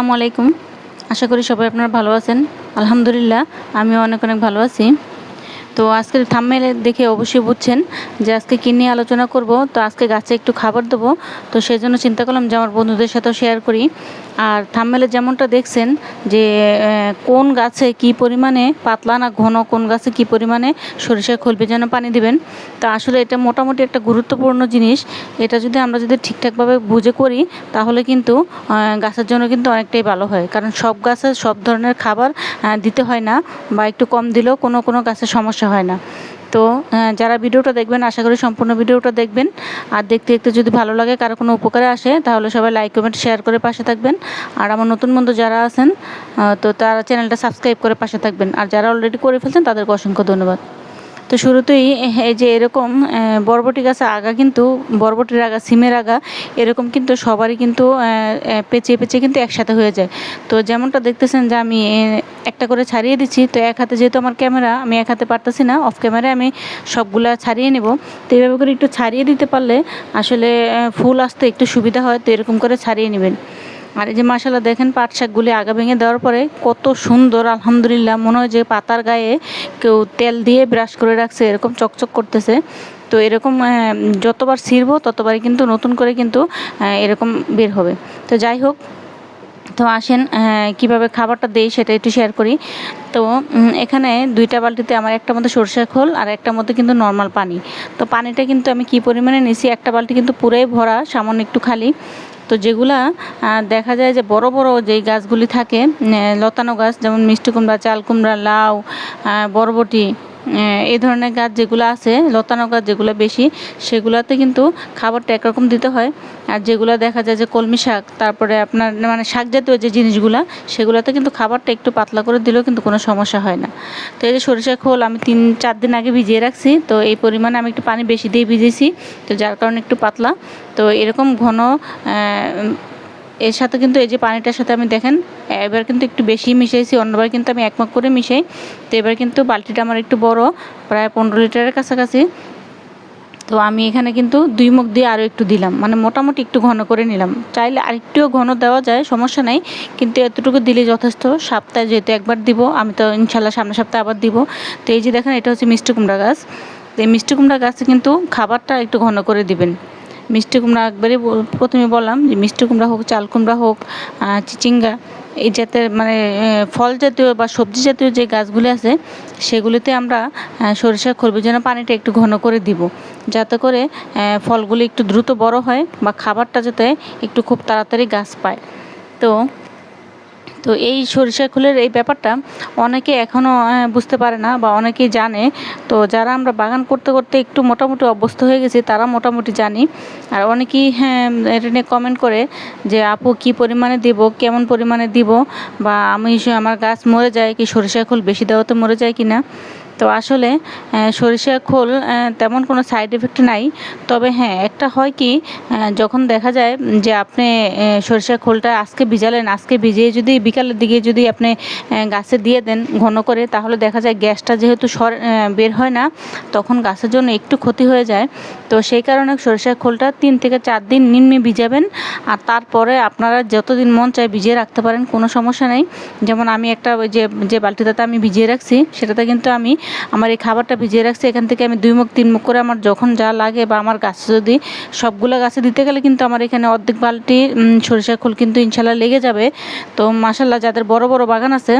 আসসালামু আলাইকুম। আশা করি সবাই আপনারা ভালো আছেন। আলহামদুলিল্লাহ, আমিও অনেক অনেক ভালো আছি। তো আজকের থাম্মেলে দেখে অবশ্যই বুঝছেন যে আজকে কী নিয়ে আলোচনা করব। তো আজকে গাছে একটু খাবার দেবো। তো সেই জন্য চিন্তা করলাম যে আমার বন্ধুদের সাথেও শেয়ার করি। আর থাম্মেলে যেমনটা দেখছেন যে কোন গাছে কি পরিমাণে পাতলা না ঘন, কোন গাছে কি পরিমাণে সরিষার খোল যেন পানি দিবেন, তা আসলে এটা মোটামুটি একটা গুরুত্বপূর্ণ জিনিস। এটা যদি আমরা যদি ঠিকঠাকভাবে বুঝে করি, তাহলে কিন্তু গাছের জন্য কিন্তু অনেকটাই ভালো হয়। কারণ সব গাছে সব ধরনের খাবার দিতে হয় না বা একটু কম দিলেও কোনো কোনো গাছের সমস্যা হয় না। তো যারা ভিডিওটা দেখবেন, আশা করি সম্পূর্ণ ভিডিওটা দেখবেন। আর দেখতে দেখতে যদি ভালো লাগে, কারও কোনো উপকারে আসে, তাহলে সবাই লাইক কমেন্ট শেয়ার করে পাশে থাকবেন। আর আমার নতুন বন্ধু যারা আছেন তো তারা চ্যানেলটা সাবস্ক্রাইব করে পাশে থাকবেন। আর যারা অলরেডি করে ফেলছেন, তাদেরকে অসংখ্য ধন্যবাদ। তো শুরুতেই এই যে এরকম বরবটি গাছে আগা কিন্তু, বরবটির আগা, সিমের আগা, এরকম কিন্তু সবারই কিন্তু পেঁচিয়ে পেঁচিয়ে কিন্তু একসাথে হয়ে যায়। তো যেমনটা দেখতেছেন যে আমি একটা করে ছাড়িয়ে দিচ্ছি। তো এক হাতে যেহেতু আমার ক্যামেরা, আমি এক হাতে পারতেছি না অফ ক্যামেরায় আমি সবগুলা ছাড়িয়ে নেব। তো এইভাবে করে একটু ছাড়িয়ে দিতে পারলে আসলে ফুল আসতে একটু সুবিধা হয়, তো এরকম করে ছাড়িয়ে নেবেন। আর এই যে মাসালা দেখেন পাট শাকগুলি আগা ভেঙে দেওয়ার পরে কত সুন্দর, আলহামদুলিল্লাহ, মনে হয় যে পাতার গায়ে কেউ তেল দিয়ে ব্রাশ করে রাখছে, এরকম চকচক করতেছে। তো এরকম যতবার ছিঁড়বো ততবারই কিন্তু নতুন করে কিন্তু এরকম বের হবে। তো যাই হোক তো আসেন কীভাবে খাবারটা দেই সেটা একটু শেয়ার করি। তো এখানে দুইটা বালতিতে আমার একটা মধ্যে সরষের খোল আর একটা মধ্যে কিন্তু নর্মাল পানি। তো পানিটা কিন্তু আমি কি পরিমাণে নিছি, একটা বালতি কিন্তু পুরাই ভরা, সামান্য একটু খালি। তো যেগুলা দেখা যায় যে বড় বড় যেই গাছগুলি থাকে লতানো গাছ যেমন মিষ্টি কুমড়া, চাল কুমড়া, লাউ বরবটি এই ধরনের গাছ যেগুলো আছে, লতানো গাছ যেগুলো বেশি, সেগুলোতে কিন্তু খাবারটা একরকম দিতে হয়। আর যেগুলো দেখা যায় যে কলমি শাক, তারপরে আপনার মানে শাক জাতীয় যে জিনিসগুলো, সেগুলোতে কিন্তু খাবারটা একটু পাতলা করে দিলেও কিন্তু কোনো সমস্যা হয় না। তো এই যে সরিষা খোল আমি তিন, চার দিন আগে ভিজিয়ে রাখছি, তো এই পরিমাণে আমি একটু পানি বেশি দিয়ে ভিজেছি, তো যার কারণে একটু পাতলা। তো এরকম ঘন এর সাথে কিন্তু এই যে পানিটার সাথে আমি দেখেন, এবার কিন্তু একটু বেশি মিশাইছি, অন্যবার কিন্তু আমি এক মাক করে মিশাই। তো এবার কিন্তু বালতিটা আমার একটু বড়, প্রায় পনেরো লিটারের কাছাকাছি। তো আমি এখানে কিন্তু দুই মুখ দিয়ে আরও একটু দিলাম মানে মোটামুটি একটু ঘন করে নিলাম। চাইলে আরেকটুও ঘন দেওয়া যায়, সমস্যা নাই, কিন্তু এতটুকু দিলে যথেষ্ট। সপ্তাহে যেহেতু একবার দিব, আমি তো ইনশাল্লাহ সামনের সপ্তাহে আবার দিব। তো এই যে দেখেন, এটা হচ্ছে মিষ্টি কুমড়া গাছ। তো এই মিষ্টি কুমড়া গাছে কিন্তু খাবারটা একটু ঘন করে দিবেন। মিষ্টি কুমড়া একবারে প্রথমে বললাম যে মিষ্টি কুমড়া হোক, চাল কুমড়া হোক চিচিঙ্গা, এই জাতের মানে ফল জাতীয় বা সবজি জাতীয় যে গাছগুলি আছে, সেগুলিতে আমরা সরিষা খোলবির জন্য পানিটা একটু ঘন করে দিব। যাতে করে ফলগুলি একটু দ্রুত বড় হয় বা খাবারটা যাতে একটু খুব তাড়াতাড়ি গাছ পায়। তো তো এই সরিষা খোলের এই ব্যাপারটা অনেকে এখনও বুঝতে পারে না বা অনেকেই জানে। তো যারা আমরা বাগান করতে করতে একটু মোটামুটি অভ্যস্ত হয়ে গেছি, তারা মোটামুটি জানি। আর অনেকেই হ্যাঁ এটা নিয়ে কমেন্ট করে যে, আপু, কি পরিমাণে দিব? কেমন পরিমাণে দিব? বা আমি, আমার গাছ মরে যায় কি? সরিষা খোল বেশি দেওয়াতে মরে যায় কি না তো আসলে সরিষার খোল তেমন কোনো সাইড এফেক্ট নাই। তবে হ্যাঁ একটা হয় কি যখন দেখা যায় যে আপনি সরিষার খোলটা আজকে ভিজালেন, আজকে ভিজিয়ে যদি বিকালের দিকে যদি আপনি গাছে দিয়ে দেন ঘন করে, তাহলে দেখা যায় গ্যাসটা যেহেতু সর বের হয় না, তখন গাছের জন্য একটু ক্ষতি হয়ে যায়। তো সেই কারণে সরিষার খোলটা তিন থেকে চার দিন নিম্নে ভিজাবেন, আর তারপরে আপনারা যতদিন মন চায় ভিজিয়ে রাখতে পারেন, কোনো সমস্যা নেই। যেমন আমি একটা ওই যে যে বালতিটাতে আমি ভিজিয়ে রাখছি, সেটাতে কিন্তু আমি আমার এই খাবারটা ভিজিয়ে রাখছি, এখান থেকে আমি দুই মুখ, তিন মুখ করে আমার যখন যা লাগে বা আমার গাছে যদি সবগুলো গাছে দিতে গেলে কিন্তু আমার এখানে অর্ধেক বালতি সরিষা খোল কিন্তু ইনশাল্লাহ লেগে যাবে। তো মাসাল্লাহ যাদের বড় বড় বাগান আছে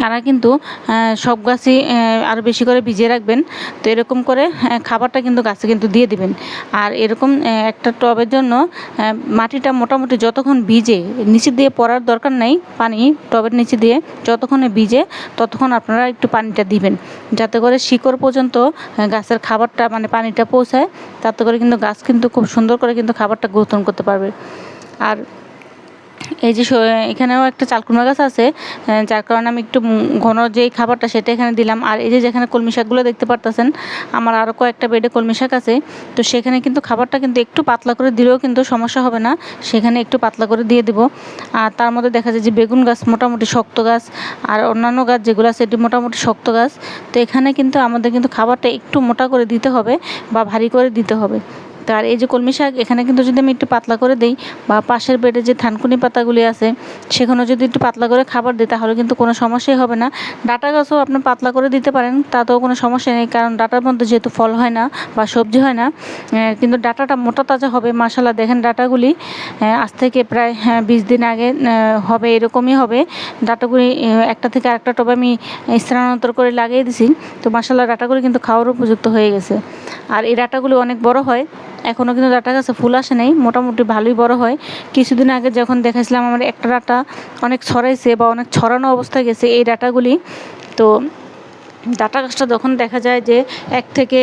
তারা কিন্তু সব গাছই আরও বেশি করে ভিজিয়ে রাখবেন। তো এরকম করে খাবারটা কিন্তু গাছে কিন্তু দিয়ে দিবেন। আর এরকম একটা টবের জন্য মাটিটা মোটামুটি যতক্ষণ ভিজে, নিচে দিয়ে পড়ার দরকার নাই, পানি টবের নিচে দিয়ে যতক্ষণে ভিজে, ততক্ষণ আপনারা একটু পানিটা দিবেন। যাতে করে শিকড় পর্যন্ত গাছের খাবারটা মানে পানিটা পৌঁছায়, তাতে করে কিন্তু গাছ কিন্তু খুব সুন্দর করে কিন্তু খাবারটা গ্রহণ করতে পারবে। আর এই যে এখানেও একটা চালকুমড়া গাছ আছে যার কারণে আমি একটু ঘন যে খাবারটা সেটা এখানে দিলাম। আর এই যে যেখানে কলমি শাকগুলো দেখতে পারতেছেন, আমার আরও কয়েকটা বেডে কলমি শাক আছে। তো সেখানে কিন্তু খাবারটা কিন্তু একটু পাতলা করে দিলেও কিন্তু সমস্যা হবে না, সেখানে একটু পাতলা করে দিয়ে দেবো। আর তার মধ্যে দেখা যায় যে বেগুন গাছ মোটামুটি শক্ত গাছ, আর অন্যান্য গাছ যেগুলো আছে এটি মোটামুটি শক্ত গাছ। তো এখানে কিন্তু আমাদের কিন্তু খাবারটা একটু মোটা করে দিতে হবে বা ভারী করে দিতে হবে। তো আর এই যে কলমি শাক এখানে কিন্তু যদি আমি একটু পাতলা করে দিই বা পাশের বেডে যে থানকুনি পাতাগুলি আছে সেখানেও যদি একটু পাতলা করে খাবার দিই তাহলে কিন্তু কোনো সমস্যাই হবে না। ডাটা গাছও আপনি পাতলা করে দিতে পারেন তাতেও কোনো সমস্যা নেই কারণ ডাটার মধ্যে যেহেতু ফল হয় না বা সবজি হয় না কিন্তু ডাটাটা মোটা তাজা হবে মাসাল্লাহ দেখেন ডাটাগুলি আজ থেকে প্রায় হ্যাঁ, বিশ দিন আগে হবে এরকমই হবে। ডাটাগুলি একটা থেকে আরেকটা টবে আমি স্থানান্তর করে লাগিয়ে দিছি। তো মাসাল্লাহ ডাটাগুলি কিন্তু খাওয়ার উপযুক্ত হয়ে গেছে। আর এই ডাটাগুলি অনেক বড় হয় এখনও কিন্তু ডাটা গাছে ফুল আসে নাই, মোটামুটি ভালোই বড় হয়। কিছুদিন আগে যখন দেখাইছিলাম, আমার একটা ডাটা অনেক ছড়াইছে বা অনেক ছড়ানো অবস্থায় গেছে, এই ডাটাগুলি। তো ডাটা গাছটা যখন দেখা যায় যে এক থেকে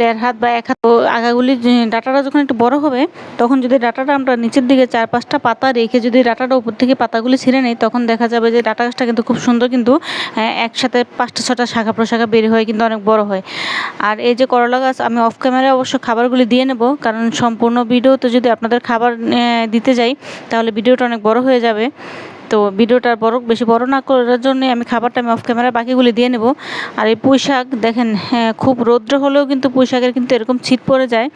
দেড় হাত বা এক হাত আগাগুলি ডাটাটা যখন একটু বড় হবে, তখন যদি ডাটাটা আমরা নিচের দিকে চার পাঁচটা পাতা রেখে যদি ডাটাটা উপর থেকে পাতাগুলি ছিঁড়ে নেই, তখন দেখা যাবে যে ডাটা গাছটা কিন্তু খুব সুন্দর কিন্তু একসাথে পাঁচটা, ছটা শাখা প্রশাখা বের হয়ে কিন্তু অনেক বড় হয়। আর এই যে করলা গাছ, আমি অফ ক্যামেরায় অবশ্য খাবারগুলি দিয়ে নেব, কারণ সম্পূর্ণ ভিডিওতে যদি আপনাদের খাবার দিতে যাই, তাহলে ভিডিওটা অনেক বড় হয়ে যাবে। তো ভিডিওটা বড় বেশি বড় না করার জন্য আমি খাবারটা আমি অফ ক্যামেরা বাকিগুলি দিয়ে নেব। আর এই পুঁই শাক দেখেন হ্যাঁ, খুব রৌদ্র হলেও কিন্তু পুঁই শাকের কিন্তু এরকম ছিট পড়ে যায়।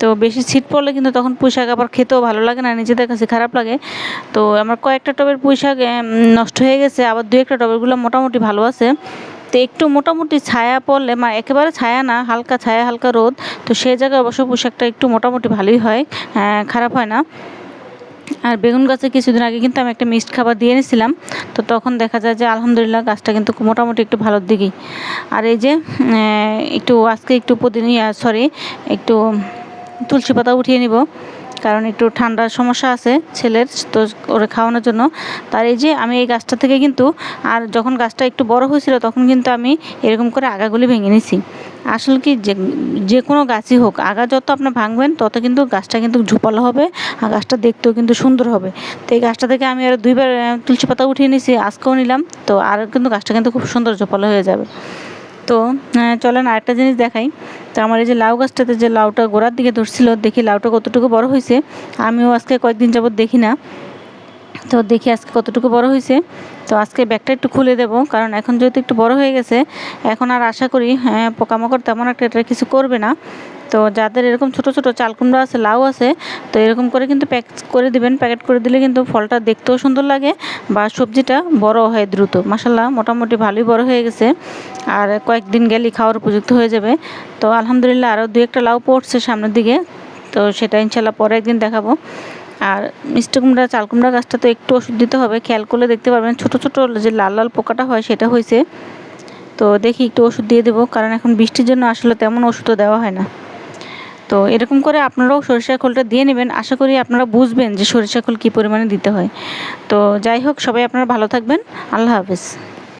তো বেশি ছিট পড়লে কিন্তু তখন পুঁই শাক আবার খেতেও ভালো লাগে না নিজেদের কাছে খারাপ লাগে। তো আমার কয়েকটা টবের পুঁই শাক নষ্ট হয়ে গেছে আবার দু একটা টবেরগুলো মোটামুটি ভালো আছে। তো একটু মোটামুটি ছায়া পড়লে মা একেবারে ছায়া না হালকা ছায়া হালকা রোদ তো সেই জায়গায় অবশ্য পোশাকটা একটু মোটামুটি ভালোই হয় খারাপ হয় না। আর বেগুন গাছে কিছুদিন আগে কিন্তু আমি একটা মিক্সড খাবার দিয়ে এনেছিলাম। তো তখন দেখা যায় যে আলহামদুলিল্লাহ গাছটা কিন্তু মোটামুটি একটু ভালোর দিকেই। আর এই যে একটু আজকে একটু প্রতিদিন সরি একটু তুলসী পাতা উঠিয়ে নিব। কারণ একটু ঠান্ডার সমস্যা আছে ছেলের, তো ওরা খাওয়ানোর জন্য। তার এই যে, আমি এই গাছটা থেকে কিন্তু, আর যখন গাছটা একটু বড় হয়েছিল তখন কিন্তু আমি এরকম করে আগাগুলি ভেঙে নিছি। আসলে কি যে যে কোনো গাছই হোক, আগা যত আপনি ভাঙবেন, তত কিন্তু গাছটা কিন্তু ঝোপালো হবে, আর গাছটা দেখতেও কিন্তু সুন্দর হবে। তো এই গাছটা থেকে আমি আর দুইবার তুলসী পাতা উঠিয়ে নিয়েছি আজকেও নিলাম, তো আর কিন্তু গাছটা কিন্তু খুব সুন্দর ঝোপালো হয়ে যাবে। তো চলেন আরেকটা জিনিস দেখাই। তো আমার এই যে লাউ গাছটাতে যে লাউটা গোড়ার দিকে ধরছিল, দেখি লাউটা কতটুকু বড় হয়েছে। আমিও আজকে কয়েকদিন যাবত দেখি না। তো দেখি আজকে কতটুকু বড় হয়েছে। তো আজকে ব্যাগটা একটু খুলে দেব, কারণ এখন যেহেতু একটু বড় হয়ে গেছে, এখন আর আশা করি হ্যাঁ পোকামাকড় তেমন একটা এটা কিছু করবে না। তো যাদের এরকম ছোট ছোট চাল কুমড়া আছে, লাউ আছে, তো এরকম করে কিন্তু প্যাক করে দিবেন। প্যাকেট করে দিলে কিন্তু ফলটা দেখতেও সুন্দর লাগে বা সবজিটা বড় হয় দ্রুত। মাসাল্লাহ মোটামুটি ভালোই বড় হয়ে গেছে। আর কয়েকদিন গেলেই খাওয়ার উপযুক্ত হয়ে যাবে। তো আলহামদুলিল্লাহ আরও দু একটা লাউ পড়ছে সামনের দিকে। তো সেটা ইনশাল্লাহ পরে একদিন দেখাবো। আর মিষ্টি কুমড়া, চাল কুমড়া গাছটা তো একটু ওষুধ দিতে হবে। খেয়াল করলে দেখতে পারবেন ছোট ছোট যে লাল লাল পোকাটা হয় সেটা হয়েছে। তো দেখি একটু ওষুধ দিয়ে দেবো, কারণ এখন বৃষ্টির জন্য আসলে তেমন ওষুধও দেওয়া হয় না। তো এরকম করে আপনারাও সরিষা খোলটা দিয়ে নেবেন। আশা করি আপনারা বুঝবেন যে সরিষা খোল কী পরিমাণে দিতে হয়। তো যাই হোক, সবাই আপনারা ভালো থাকবেন। আল্লাহ হাফেজ।